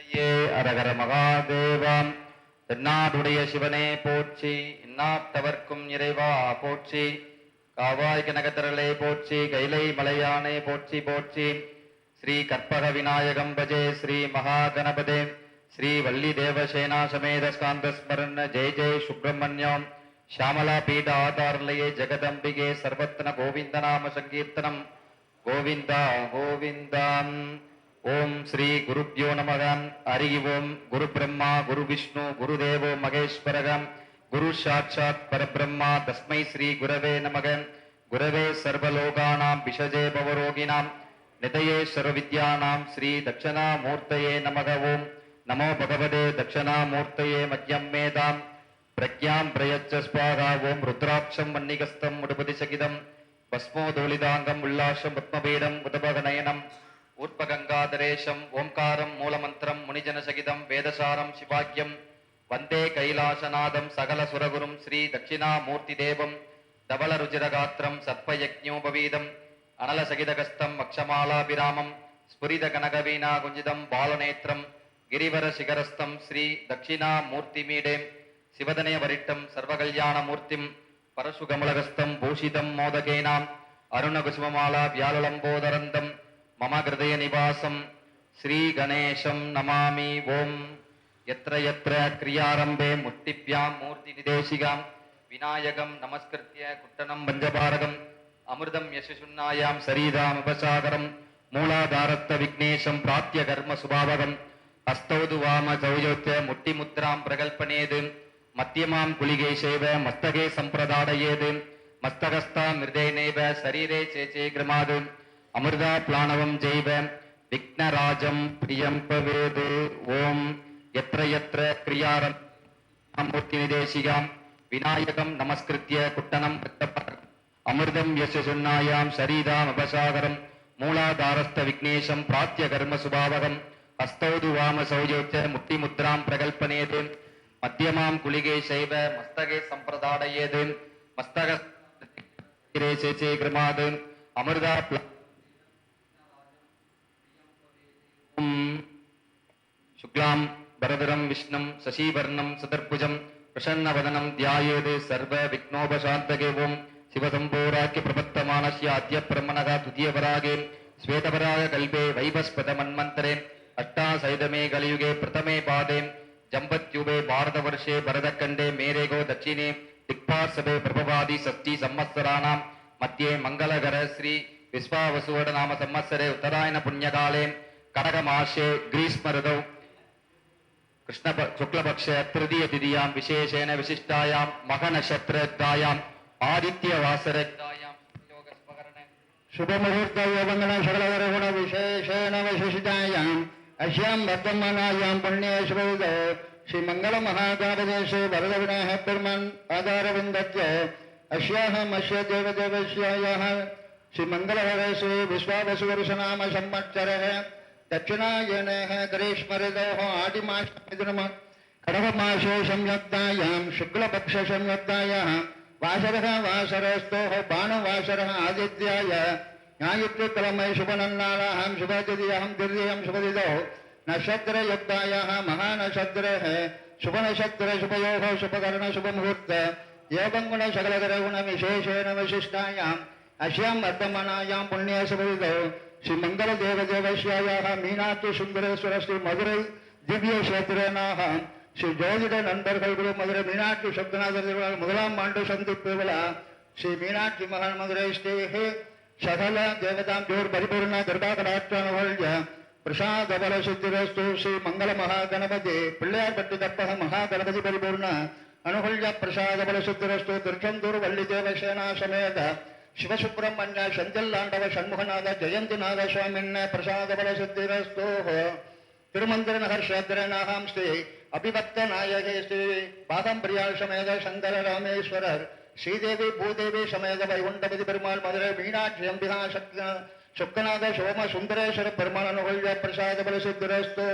குழந்தையே அரகர மகாதேவாம் தென்னாடுடைய சிவனே போற்றி இன்னாத்தவர்க்கும் இறைவா போற்றி. காவாய் கனகத்திரளே போற்றி கைலை மலையானே போற்றி போற்றி. ஸ்ரீ கற்பக விநாயகம் பஜே ஸ்ரீ மகா ஸ்ரீ வள்ளி தேவசேனா சமேத ஸ்காந்த ஸ்மரண ஜெய சுப்பிரமணியம். ஷியாமலா பீட ஆதாரலையே ஜெகதம்பிகே சர்வத்ன கோவிந்த நாம சங்கீர்த்தனம். கோவிந்தா கோவிந்தாம் ஓம் ஸ்ரீ குருப்யோ நமக. ஹரி ஓம் குரு பிரம்மா குரு விஷ்ணு குரு தேவோ மகேஸ்வரகம். குரு சாட்சாத் பரபிரம்மா தஸ்மை ஸ்ரீ குரவே நமக. குரவே சர்வலோகானாம் விஷஜே பவரோகிணாம் நிதயே சர்வவித்யானாம் ஸ்ரீ தட்சணாமூர்த்தயே நமக ஓம். நமோ பகவதே தட்சணாமூர்த்தயே மத்யம் மேதாம். பிரக்யாம் பிரயச்ச ஸ்வாகா ஓம் ருத்ராட்சம் மன்னிகஸ்தம் உடுபதி சகிதம். பஸ்மோதோலிதாங்கம் உல்லாசம் பத்மபீடம் உதபக நயனம் ஊர்பகங்காதரேஷம் ஓம்காரம் மூலமந்திரம் முனிஜனசகிதம் வேதசாரம் சிவாக்கியம் வந்தே கைலாசநாதம் சகல சுரகுரும் ஸ்ரீ தட்சிணாமூர்த்தி தேவம் தபல ருஜிரகாத்திரம் சர்ப்பயக்ஞோபவீதம் அனலசகிதகஸ்தம் வக்ஷமாலாபிராமம் ஸ்புரித கனகவீனா குஞ்சிதம் பாலநேத்திரம் கிரிவர சிகரஸ்தம் ஸ்ரீ தட்சிணாமூர்த்திமீடேம் சிவதனே வரிட்டம் சர்வகல்யாணமூர்த்திம் பரசுகமலகஸ்தம் பூஷிதம் மோதகேனாம் அருணகுசுமமாலா வியாலுலம்போதரந்தம் மம ஹய நிவாசம் ஸ்ரீகணேஷம் நமாமி ஓம் எத்திர எத்திர கிரியாரம்பே முத்திப்யாம் மூர்த்தி நிதேசிகாம் விநாயகம் நமஸ்கிருத்திய குட்டனம் பஞ்சபாரகம் அமிர்தம் யசுசுன்னாயாம் சரீதாம் உபசாகரம் மூலாதாரஸ்த விக்னேஷம் பிராத்திய கர்ம சுபாவகம் அஸ்தௌது வாம சௌயோச்ச முட்டி முத்ராம் பிரகல்பனேது மத்தியமாம் குளிகே சேவ மஸ்தகே சம்பிரதாடையேது மஸ்தகஸ்தா மிருதேனேவ சரீரே சேச்சே கிரமாது அமிர்தா பிளானவம் ஜெய்வ. விக்னராஜம் பிரியம் பவேது ஓம் எத்திர எத்திர கிரியாரம் மூர்த்தி நிதேசிகாம் விநாயகம் நமஸ்கிருத்திய குட்டனம் அமிர்தம் எஸ் சுண்ணாயாம் சரீதாம் அபசாகரம். மூலாதாரஸ்த விக்னேஷம் பிராத்திய கர்ம சுபாவகம். ஹஸ்தௌது வாம சௌஜோச்ச முக்தி முத்ராம் பிரகல்பனேது. மத்தியமாம் குளிகே சைவ மஸ்தகே சம்பிரதாடையேது மஸ்தக கிருமாது. அமிர்தா மாம் பரதரம் விஷ்ணம் சசிவர்ணம் சதர்புஜம் பிரசன்னவதனம் தியாயேது சர்வ விக்னோபசாந்தகே ஓம் சிவசம்பூராக்கி பிரபத்தமானஸ்ய அத்திய பிரம்மணக துதியவராகே ஸ்வேதபராக கல்பே வைபஸ்பத மன்மந்தரே அஷ்டாசைதமே கலியுகே பிரதமே பாதே. ஜம்பத்யுபே பாரதவர்ஷே பரதக்கண்டே மேரேகோ தட்சிணே. திக்பாசபே பிரபவாதி சப்தி சம்மத்சராணாம் மத்தியே மங்களகர ஸ்ரீ விஸ்வாவசுவட நாம சம்மத்சரே உத்தராயண புண்ணியகாலே. கடகமாஷே கிரீஷ்மருதௌ. कृष्ण शुक्लपक्ष तृतीय तिथियां विशेषेण विशिष्टायां मकनक्षत्रतायां आदित्यवासरतायां शुभमुहूर्तयोगङ्गण सकलवरगुण विशेषेण विशिष्टायां अस्यां वर्धमानायां पुण्ये श्रीमङ्गल श्रीमङ्गलमहाकालदेशे वरदविनाः ब्रह्मन् आधारविन्दत्य अस्याः मस्य देवदेवस्यायाः श्रीमङ्गलवरेषु विश्वावसुवर्षनाम संवत्सरः दक्षिणायनः ग्रीष्मऋतोः आदिमासमिदुनम कडवमासो संयुक्तायां शुक्लपक्षसंयुक्तायाः वासरः वासरस्तोः, बाणवासरः आदित्याय। न्यायित्वकलमयि शुभनन्नालाहं शुभतिरियहं मुहूर्त शुभदिदौ। नक्षत्रयुक्तायाः महानक्षत्रः शुभनक्षत्रशुभयोः शुभकरणशुभमुहूर्त एवङ्गुणशकलकरगुणविशेषेण विशिष्टायाम् अस्याम् वर्तमानायां पुण्यसुभदिदौ ஸ்ரீ மங்கள தேவ தேவஸ்யாயாக மீனாட்சி சுந்தரேஸ்வர ஸ்ரீ மதுரை திவ்ய கஷேத்திரனாக ஸ்ரீ ஜோதிட நண்பர்கள் குழு மதுரை மீனாட்சி சப்தநாதர் திருவிழா முதலாம் ஆண்டு சந்திப்பு விழா ஸ்ரீ மீனாட்சி மகான் மதுரை ஸ்ரீ சகல தேவதாம் ஜோர் பரிபூர்ண கிருபாகராட்சானுவல்ய பிரசாத பல சித்திரஸ்து ஸ்ரீ மங்கள மகா கணபதி பிள்ளையார்பட்டு தப்பக மகா கணபதி பரிபூர்ண அனுகுல்ய பிரசாத பல சித்திரஸ்து திருச்செந்தூர் வள்ளி தேவசேனா சமேத ಶಿವಸುಬ್ರಹ್ಮಣ್ಯ ಸಂಜಲ್ಲಾಂಡವ ಷಣ್ಮುಖನಾದ ಜಯಂತಿನಾಥ ಸ್ವಾಮಿನ್ನ ಪ್ರಸಾದ ಬಲ ಸಿದ್ಧಿರಸ್ತೋ ತಿರುಮಂದಿರ ಹರ್ಷದ್ರನಾಹಂ ಶ್ರೀ ಅಭಿಭಕ್ತ ನಾಯಕೇ ಶ್ರೀ ಪಾದಂಪ್ರಿಯ ಸಮೇತ ಶಂಕರ ರಾಮೇಶ್ವರರ್ ஸ்ரீதேவி பூதேவி சமேத வைகுண்டபதி பெருமாள் மதுரை மீனாட்சி அம்பிகா சக்த சுக்கநாத சோம சுந்தரேஸ்வர பெருமாள் அனுகொள்ய பிரசாத பலசுத்திரஸ்தோ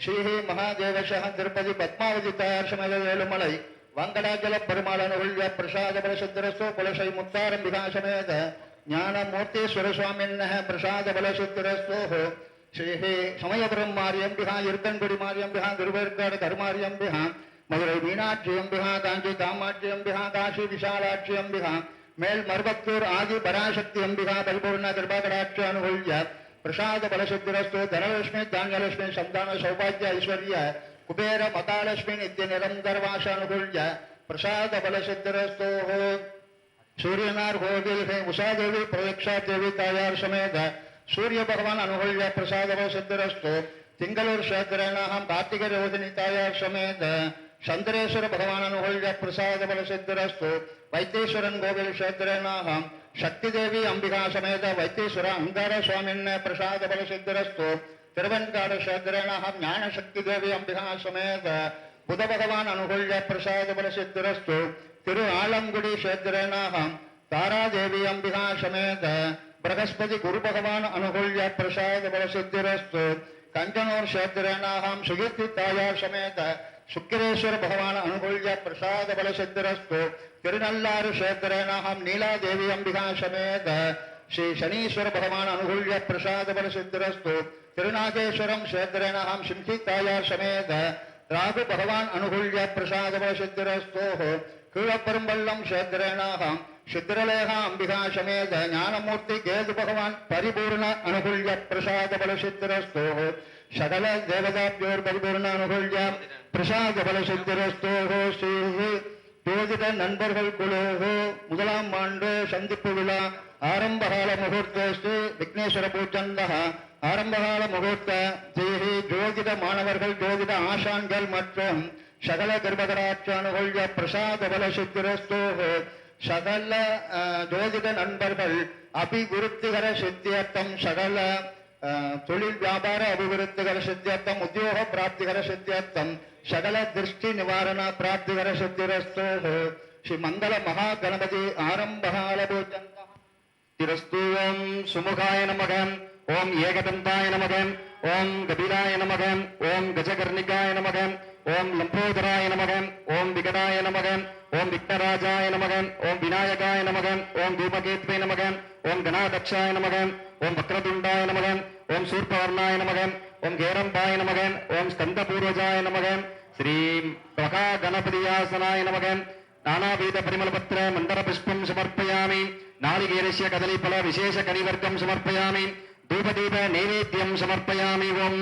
ஸ்ரீ மகாதேவச திருப்பதி பத்மாவதி தாயார் சமேத வேலுமலை வங்கடாஜல பெருமாள் அனுகொள்ய பிரசாத பலசுத்திரஸ்தோ குலசை முத்தாரம்பிகா சமேத ஞானமூர்த்தீஸ்வர சுவாமின்னः பிரசாத பலசுத்திரஸ்தோ ஸ்ரீ சமயபுரம் மாரியம்பிகா இருக்கன்குடி மாரியம்பிகா திருவேற்காடு கருமாரியம்பிகா மதுரை மீனாட்சியம்பிகா காஞ்சி காமாட்சியம்பிகா காசி விஷாலாட்சி மேல் மருவத்தூர் ஆதி பராசக்தி அம்பிகா பரிபூர்ண கிருபாகடாட்சி அனுகூல்ய பிரசாத பலசித்திரஸ்து தனலட்சுமி தானியலட்சுமி சந்தான சௌபாகிய ஐஸ்வர்ய குபேர மகாலட்சுமி நித்திய நிரந்தர வாச அனுகூல்ய பிரசாத பலசித்திரஸ்தோ சூரியனார் கோவில் ஹே உஷாதேவி பிரதீக்ஷா தேவி தாயார் சமேத சூரிய பகவான் அனுகூல்ய பிரசாத சித்திரஸ்து திங்களூர் சேத்திரனாகம் கார்த்திக ரோகிணி தாயார் சமேத சந்திரேஸ்வர பகவான் அனுகூல்ய பிரசாத பல சித்திரஸ்து வைத்தீஸ்வரன் கோவில் சேத்திரனாகம் சக்தி தேவி அம்பிகா சமேத வைத்தீஸ்வர அங்கார சுவாமின் பிரசாத பல சித்திரஸ்து திருவன்காடு சேத்திரனாகம் தேவி அம்பிகா சமேத புத பகவான் அனுகூல்ய பிரசாத பலசித்திரஸ்து திரு ஆலங்குடி சேத்திரனாகம் தாராதேவி அம்பிகா சமேத பிரகஸ்பதி குரு பகவான் அனுகூல்ய பிரசாத பலசித்திரஸ்து கஞ்சனூர் சேத்திரனாகம் சுகீர்த்தி தாயார் சமேத சுக்கிரேஸ்வர பகவான் அனுகூல்ய பிரசாத பலசித்திரஸ்து திருநள்ளாறு சேத்திரனாகம் நீலாதேவி அம்பிகா சமேத ஸ்ரீ சனீஸ்வர பகவான் அனுகூல்ய பிரசாத பலசித்திரஸ்து திருநாகேஸ்வரம் சேத்திரனாகம் சிம்ஹி தாயார் சமேத ராகு பகவான் அனுகூல்ய பிரசாத சித்திரஸ்தோः கீழப்பெரும்பள்ளம் சேத்திரேணாகம் சித்திரலேகா அம்பிகா சமேத ஞானமூர்த்தி கேது பகவான் பரிபூர்ண அனுகூல்ய பிரசாத பலசித்திரஸ்தோ சகல தேவதாபியோர் பரிபூர்ண அனுகூல்ய பிரசாத பலசித்திரஸ்தோகோ ஸ்ரீ பேதிட நண்பர்கள் குழுவு முதலாம் ஆண்டு சந்திப்பு விழா ஆரம்பகால முகூர்த்தஸ்து விக்னேஸ்வர பூஜந்தக ஆரம்பகால முகூர்த்த ஸ்ரீ ஜோதிட மாணவர்கள் ஜோதிட ஆசான்கள் மற்றும் சகல கர்ப்பகராட்சானுகொள்ய பிரசாத பல சித்திரஸ்தோக. சகல ஜோதிட நண்பர்கள் அபிவிருத்திகர சித்தியர்த்தம் சகல தொழில் வியாபார அபிவிருத்திகர சித்தியர்த்தம் உத்தியோக பிராப்திகர சித்தியர்த்தம் சகல திருஷ்டி நிவாரண பிராப்திகர சித்திரஸ்தோக. ஸ்ரீ மங்கள மகா கணபதி ஆரம்பகால பூஜந்தக திரஸ்து சுமுகாய நமகம் ஓம் ஏகதந்தாய நமகம் ஓம் கபிலாய நமகம் ஓம் கஜகர்ணிகாய நமகம் ஓம் லம்போதராய நமக ஓம் விகடாய நமக ஓம் விக்னராஜாய நமக ஓம் விநாயகாய நமக ஓம் தூமகேத்வே நமக ஓம் கணாதக்ஷாய நமக ஓம் வக்ரதுண்டாய நமக ஓம் சூர்பவர்ணாய நமக ஓம் கேரம்பாய நமக ஓம் ஸ்கந்தபூர்வஜாய நமக ஸ்ரீ மகா கணபதியாசனாய நமகன் నానావిధ పరిమళపత్ర మందర పుష్పం సమర్పయామి నాళిగేరస్య కదలీఫల విశేష కనివర్గం సమర్పయామి ధూపదీప నైవేద్యం సమర్పయామి ఓం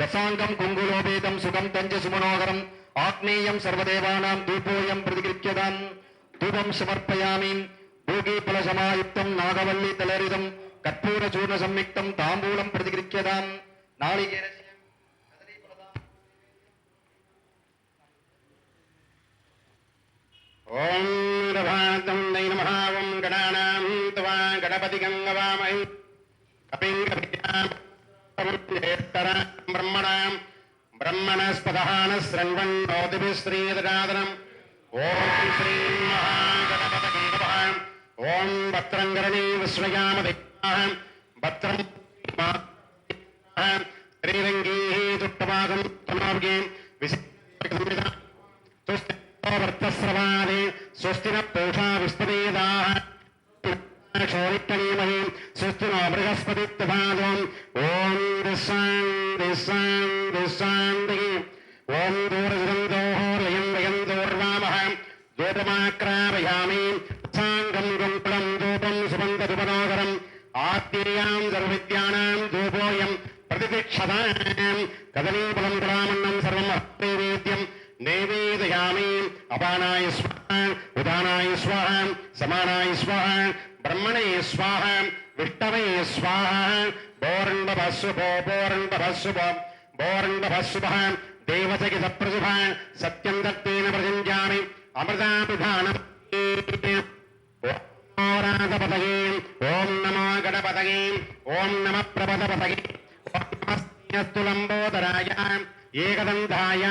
దశాంగం కుంగులోపేతం సుఖం తంచ సుమనోహరం ఆగ్నేయం సర్వదేవానాం ధూపోయం ప్రతిగృహ్యతాం ధూపం సమర్పయామి భూగీఫల సమాయుక్తం నాగవల్లి తలరిదం కర్పూర చూర్ణ సంయుక్తం తాంబూలం ప్రతిగృహ్యతాం నాళిగేరస్య ഓം രഭാന്തൈ നമ ഓം ഗണപതി ബ്രഹ്മണസ്പദഹാന ഓം ശ്രീ മഹാഗണപതം ഓം ഭദ്രം കരണീ വിശ്വയാമതി ഭത്രം ശ്രീരംഗീ തുട്ടമാകം തമാവുകയും വിശിഷ്ട प्रवर्तस्रवाने स्वस्तिन पूषा विष्णुवेदाः क्षोरितनीमहि स्वस्ति नो बृहस्पतित्वपादम् ॐ दिशां दिशां दिशान्ति ॐ दूरजनं दोहोर्यं वयं दोर्वामः दूरमाक्रामयामि साङ्गं गुङ्कुलं धूपं सुबन्धसुमनोहरम् आत्मीयां सर्वविद्यानां धूपोऽयं प्रतितिक्षतां कदलीफलं रामण्णं உபானாய ஸ்வான் உதானாய ஸ்வான் சமானாய ஸ்வான் பிரம்மணே ஸ்வான் விஷ்ணவே ஸ்வான் போரண்ட பசுபோ போரண்ட பசுபம் போரண்ட பசுபம் தேவசகி சப்ரசுபான் சத்யம் தத்தேன பிரசஞ்சாமி அமிர்தாபிதானம் ராதபதகே ஓம் நமோ கடபதகே ஓம் நம பிரபதபதகே ஓம் நமஸ்து லம்போதராய ఏకదంతాయ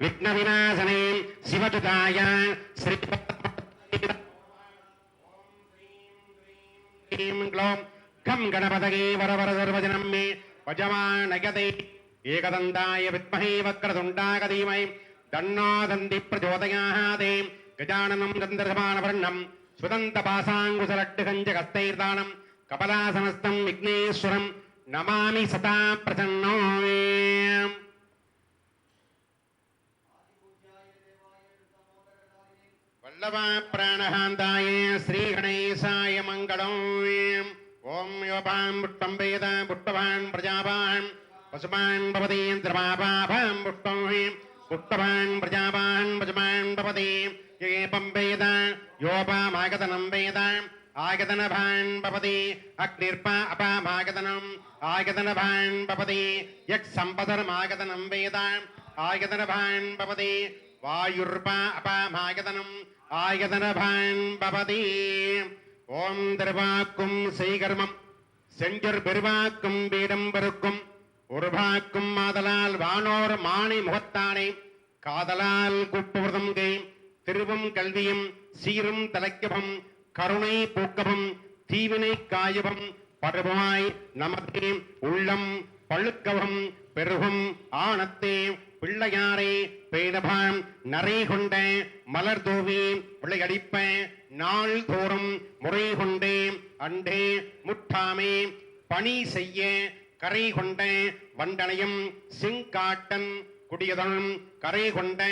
విఘ్న వినాశనే శివదుతాయ శ్రీ కం గణపతగే వరవర సర్వజనం మే వజమానగతే ఏకదంతాయ విద్మహే వక్రతుండాగధీమై దన్నో దంతి ప్రచోదయాదే గజాననం చంద్రసమానవర్ణం సుదంతపాసాంగుసలడ్డుకంజగస్తైర్దానం కపలాసనస్తం విఘ్నేశ్వరం నమామి ప్రసన్నో పల్లవ ప్రాణహాంతాయ శ్రీగణేశాయ మంగళం ఓం యోపాం పుట్టం వేద పుట్టవాన్ ప్రజాపాన్ పశుపాన్ భవతీంద్రమాపాపాం పుష్టం పుట్టవాన్ ప్రజాపాన్ పశుపాన్ భవతి యేపం వేద యోపామాగతనం వేద ఆగతనభాన్ భవతి అగ్నిర్ప అపామాగతనం ఆగతనభాన్ భవతి యక్ సంపదరమాగతనం వేద ఆగతనభాన్ భవతి వాయుర్ప అపామాగతనం ஆயதனபான் பவதி. ஓம் திருவாக்கும் செய்கர்மம் செஞ்சொர் பெருவாக்கும் வீடம் பெருக்கும் ஒருபாக்கும் மாதலால் வானோர் மாணி முகத்தானே. காதலால் குப்புவதும் கை திருவும் கல்வியும் சீரும் தலைக்கபம். கருணை பூக்கபம். தீவினை காயபம். பருவமாய் நமதே உள்ளம். பழுக்கவும் பெருகும் ஆணத்தே பிள்ளையாரே பேடபாம் நரை கொண்ட மலர் தோவி விளையடிப்ப நாள் தோறும் முறை கொண்டே அண்டே முட்டாமே பணி செய்ய கரை கொண்ட வண்டனையும் சிங்காட்டன் குடியதனும் கரை கொண்ட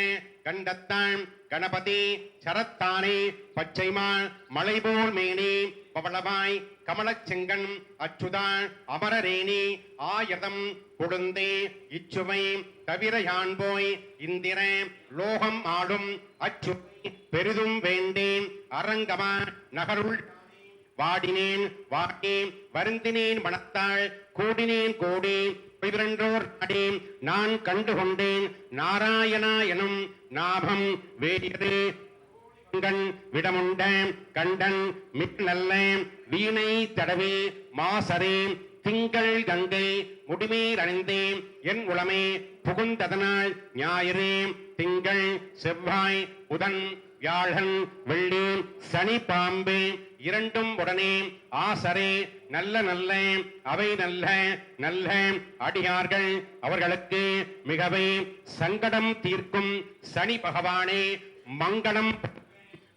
கண்டத்தான் கணபதி சரத்தானே பச்சைமான் மலைபோல் மேனே பவளவாய் கமலச் செங்கன் அச்சுதா அமரரேணி ஆயதம் கொடுந்தே இச்சுவை தவிர யான்போய் இந்திர லோகம் ஆடும் அச்சுவை பெரிதும் வேண்டேன் அரங்கமா நகருள் வாடினேன் வாட்டேன் வருந்தினேன் மனத்தாள் கூடினேன் கோடி பிறன்றோர் அடி நான் கண்டு கொண்டேன் நாராயணா எனும் நாபம் வேறு கண் விடமுண்ட கண்டன் மிக்நல்ல வீணை தடவி மாசரே திங்கள் கங்கை முடிமேல் அணிந்தேன் என் உளமே புகுந்ததனால் ஞாயிறு திங்கள் செவ்வாய் புதன் வியாழன் வெள்ளி சனி பாம்பு இரண்டும் உடனே ஆசரே நல்ல நல்ல அவை நல்ல நல்ல அடியார்கள் அவர்களுக்கு மிகவே சங்கடம் தீர்க்கும் சனி பகவானே மங்களம்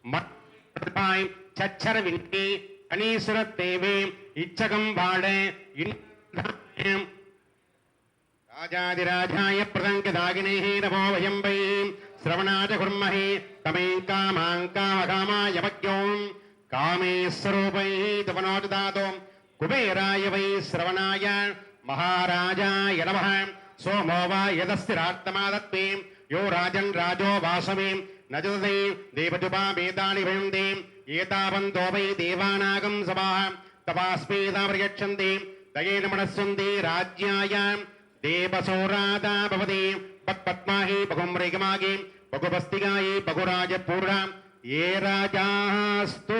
மற்றாய் சச்சர விந்தி கணீஸ்வர தேவே இச்சகம் வாழ ராஜாதிராஜாய பிரதங்கதாகினேஹே நமோ வயம் வை சிரவணாஜ குர்மஹே தமே காமாங் காமகாமாய மக்யோம் காமேஸ்வரூபை துவனோஜதாதோம் குபேராய வை சிரவணாய மகாராஜாய நம சோமோ வா யதஸ்திரார்த்தமாதத்வே யோ ராஜன் ராஜோ வாசவேம் నజసై దేవజుపాపేతాని భయంతి ఏతావంతో వై దేవానాగం సభా తపాస్మేదా ప్రయచ్చంతి దయేన మనస్వంతి రాజ్యాయ దేవసౌరాదా భవతి పద్పద్మాహి బహుమ్రేగమాగి బహుపస్తిగాయి బహురాజ పూర్ణ ఏ రాజాస్తూ